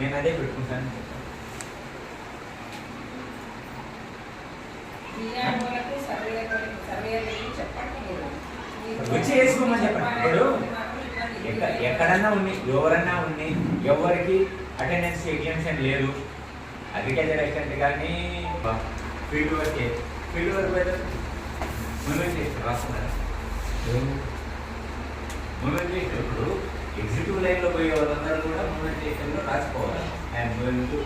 నేను అదే పెట్టుకుంటాను వచ్చి వేసుకోమని చెప్పండి. ఇప్పుడు ఎక్కడన్నా ఉంది ఎవరన్నా ఉంది ఎవరికి అటెండెన్స్ ఎగ్జామ్షన్ లేదు. అగ్రికల్చర్ అసిస్టెంట్ కానీ ఫీల్డ్ వర్క్ ఫీల్డ్ వర్క్ అయితే మూమెంట్ చేసి రాస్తున్నారా? మూమెంట్ చేసినప్పుడు ఎగ్జిక్యూటివ్ లైన్లో పోయే వాళ్ళందరూ కూడా మూమెంట్ చేసినప్పుడు రాసుకోవాలి ఐఎమ్ గోయింగ్ టు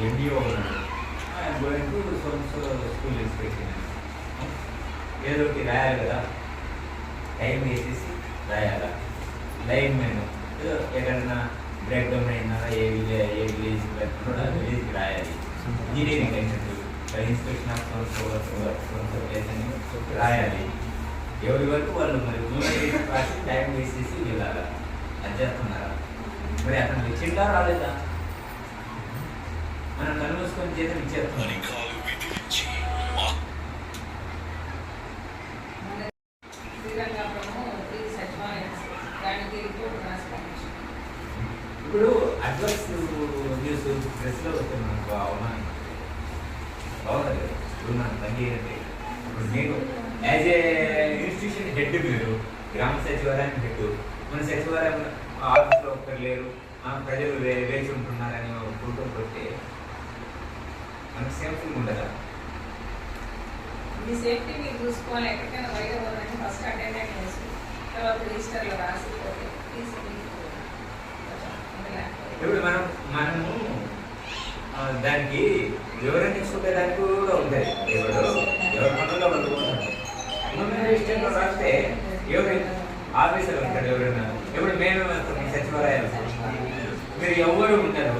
ఎండిఓ ఉన్నాడు I'm going to school inspection ఏదో ఒకటి రాయాలి కదా టైం వేసేసి రాయాలా లైన్ మెన్ ఏదో ఎక్కడన్నా బ్రేక్ డౌన్ అయినా ఏ విలేజ్ ఏ విలేజ్ కూడా విలేజ్కి రాయాలి ఇంజనీరింగ్ అయినట్టు ఇన్స్పెక్షన్ ఆఫ్ ప్లేస్ అని రాయాలి ఎవరి వరకు వాళ్ళు మరి మూమెంట్ రాసి టైం వేసేసి వెళ్ళాలి అది చేస్తున్నారా మరి అతను వచ్చిందా రాలేదా మనం కళ్ళు మూసుకొని చేతం పంపించాను. ఇప్పుడు అడ్వర్స్ న్యూస్ ప్రెస్లో వస్తే మనకు అవమానం బాగుంది ఇప్పుడు మనం పనిచేయాలంటే ఇప్పుడు నేను యాజ్ ఏ ఇన్స్టిట్యూషన్ హెడ్ మీరు గ్రామ సచివాలయం హెడ్ మన సచివాలయం ఆఫీస్లో ఒక్కరు లేరు ప్రజలు వేచి ఉంటున్నారని ఫోటో కొడితే మనకు సేఫ్గా ఉండదా మీ సేఫ్టీ మీరు చూసుకోవాలి. ఎక్కడికైనా పోదని ఫస్ట్ అటెండెంట్ వేసి తర్వాత రిజిస్టర్లో రాసి పోతే తీసుకుని ఇప్పుడు మనం మనము దానికి వివరణ ఇచ్చుకునే దానికి కూడా ఉంటుంది ఎవరు ఎవరి పనుల్లో వాళ్ళు. మనం రిజిస్టర్లో రాస్తే ఎవరు ఆఫీసర్ ఉంటాడు ఎవరైనా. ఇప్పుడు మేము సచివాలయాలు మీరు ఎవరు ఉండరు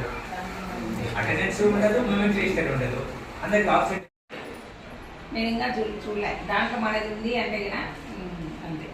అటెండెన్స్ ఉండదు మూమెంట్ రిజిస్టర్ ఉండదు. అందరికి ఆబ్సెంట్ నేను ఇంకా చూ చూడలే. దాంట్లో మనది ఉంది అంటే కదా? అంతే.